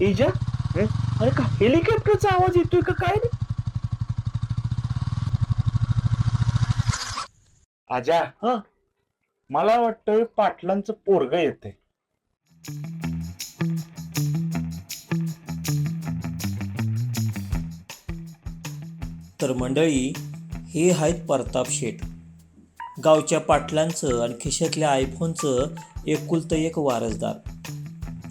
इजा हं? अरे का हेलिकॉप्टरचा आवाज येतोय का? काय रे? आजा हा. मला वाटतं पाटलांचं पोरग येते तर मंडळी हे आहेत प्रताप शेठ. गावच्या पाटलांचं आणि खिशातल्या आयफोनचं एकुलतं एक वारसदार.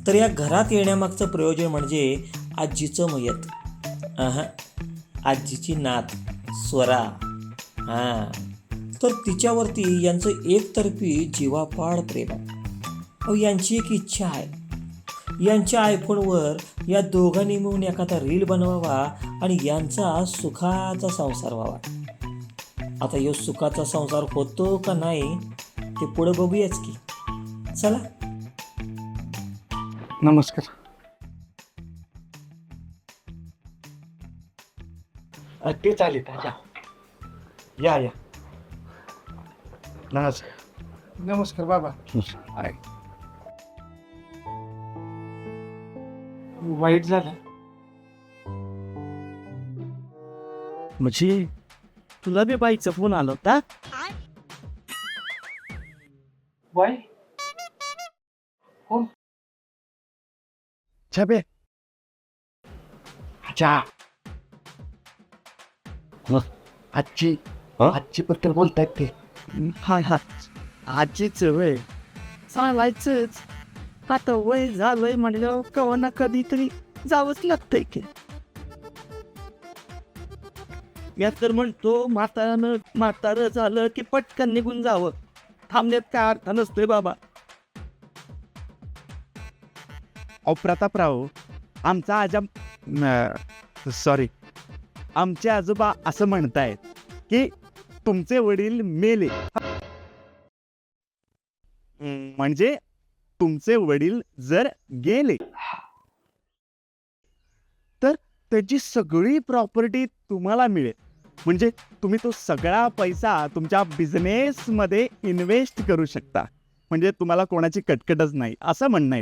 तर या घरात येण्यामागचं प्रयोजन म्हणजे आजीचं मयत. आजीची नात स्वरा. हां. तर तिच्यावरती यांचं एकतर्फी जीवापाड प्रेम आहे. अहो यांची एक इच्छा आहे. यांच्या आयफोनवर या दोघांनी मिळून एखादा रील बनवावा आणि यांचा सुखाचा संसार व्हावा. आता यो सुखाचा संसार होतो का नाही ते पुढं बघूयाच की. चला. नमस्कार. अ, ते चालेल. आजा या या. नमस्कार नमस्कार बाबा. आहे. वाईट झालं. म्हणजे तुला बी बाईचा फोन आला होता? बाई. छबे अच्छा आजची हं? आजची बद्दल बोलतायत ते हा हा आजीच वय चालायचंच आता वय झालंय म्हणल्यावर कवा ना कधीतरी जावंच लागतंय की या तर म्हणतो म्हातारानं म्हातारं झालं की पटकन निघून जावं थांबण्यात काय अर्थ नसतोय बाबा अहो प्रतापराव आमचा आजा सॉरी आमचे आजोबा असं म्हणतायत की तुमचे वडील मेले. म्हणजे तुमचे वडील जर गेले तर त्याची सगळी प्रॉपर्टी तुम्हाला मिळेल. म्हणजे तुम्ही तो सगळा पैसा तुमच्या बिझनेसमध्ये इन्व्हेस्ट करू शकता. म्हणजे तुम्हाला कोणाची कटकटच नाही. असं म्हणणं आहे.